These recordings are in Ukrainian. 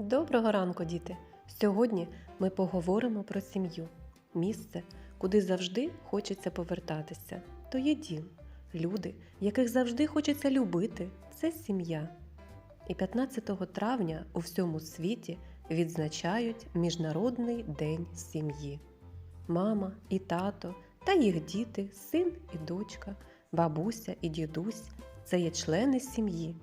Доброго ранку, діти! Сьогодні ми поговоримо про сім'ю. Місце, куди завжди хочеться повертатися. То є дім. Люди, яких завжди хочеться любити, це сім'я. І 15 травня у всьому світі відзначають Міжнародний день сім'ї. Мама і тато та їх діти, син і дочка, бабуся і дідусь це є члени сім'ї.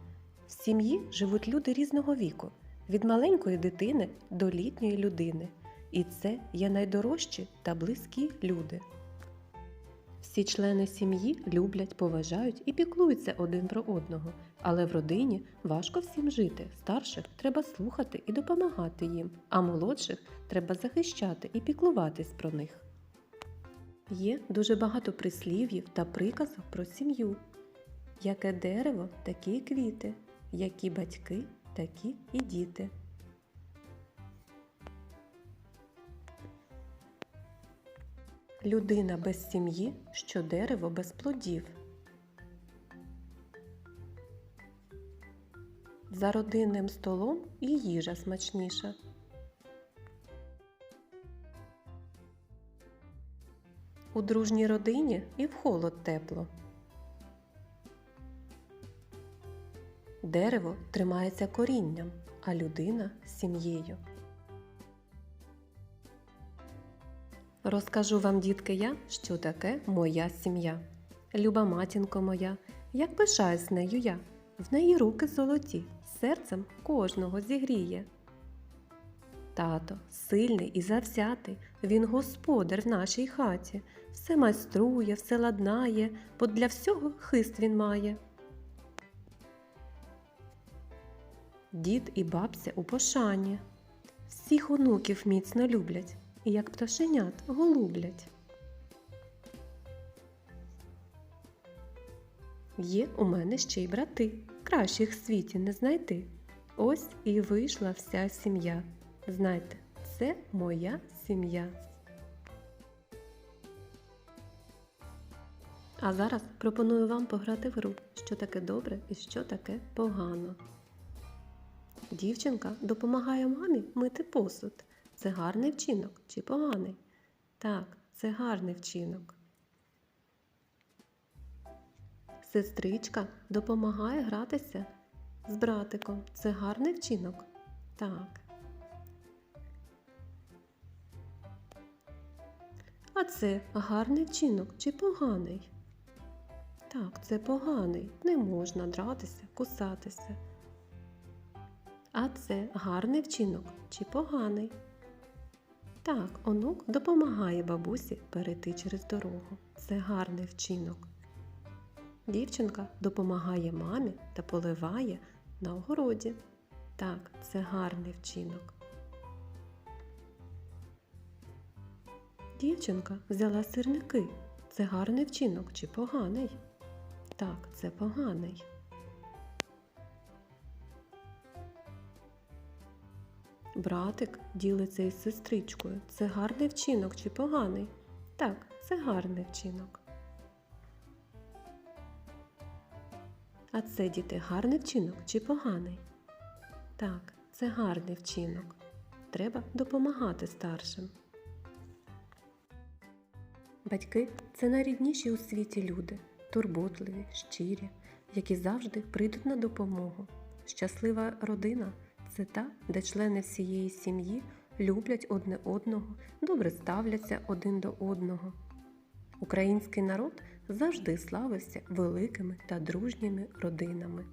В сім'ї живуть люди різного віку, від маленької дитини до літньої людини. І це є найдорожчі та близькі люди. Всі члени сім'ї люблять, поважають і піклуються один про одного, але в родині важко всім жити. Старших треба слухати і допомагати їм, а молодших треба захищати і піклуватись про них. Є дуже багато прислів'їв та приказок про сім'ю. Яке дерево, такі квіти, які батьки, такі і діти. Людина без сім'ї, що дерево без плодів. За родинним столом і їжа смачніша. У дружній родині і в холод тепло. Дерево тримається корінням, а людина сім'єю. Розкажу вам, дітки, я, що таке моя сім'я. Люба матінко моя, як пишаюсь нею я, в неї руки золоті, серцем кожного зігріє. Тато сильний і завзятий, він господар в нашій хаті, все майструє, все ладнає, бо для всього хист він має. Дід і бабця у пошані. Всіх онуків міцно люблять, і як пташенят голублять. Є у мене ще й брати, кращих в світі не знайти. Ось і вийшла вся сім'я. Знайте, це моя сім'я. А зараз пропоную вам пограти в гру, що таке добре і що таке погано. Дівчинка допомагає мамі мити посуд. Це гарний вчинок чи поганий? Так, це гарний вчинок. Сестричка допомагає гратися з братиком. Це гарний вчинок? Так. А це гарний вчинок чи поганий? Так, це поганий. Не можна дратися, кусатися. А це гарний вчинок чи поганий? Так, онук допомагає бабусі перейти через дорогу. Це гарний вчинок. Дівчинка допомагає мамі та поливає на огороді. Так, це гарний вчинок. Дівчинка взяла сирники. Це гарний вчинок чи поганий? Так, це поганий. Братик ділиться із сестричкою. Це гарний вчинок чи поганий? Так, це гарний вчинок. А це діти гарний вчинок чи поганий? Так, це гарний вчинок. Треба допомагати старшим. Батьки це найрідніші у світі люди, турботливі, щирі, які завжди прийдуть на допомогу. Щаслива родина це та, де члени всієї сім'ї люблять одне одного, добре ставляться один до одного. Український народ завжди славився великими та дружніми родинами.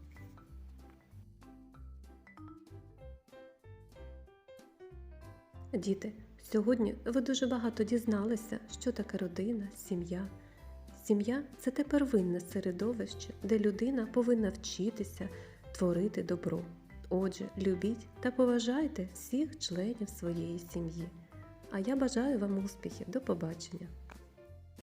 Діти, сьогодні ви дуже багато дізналися, що таке родина, сім'я. Сім'я це те первинне середовище, де людина повинна вчитися творити добро. Отже, любіть та поважайте всіх членів своєї сім'ї. А я бажаю вам успіхів. До побачення!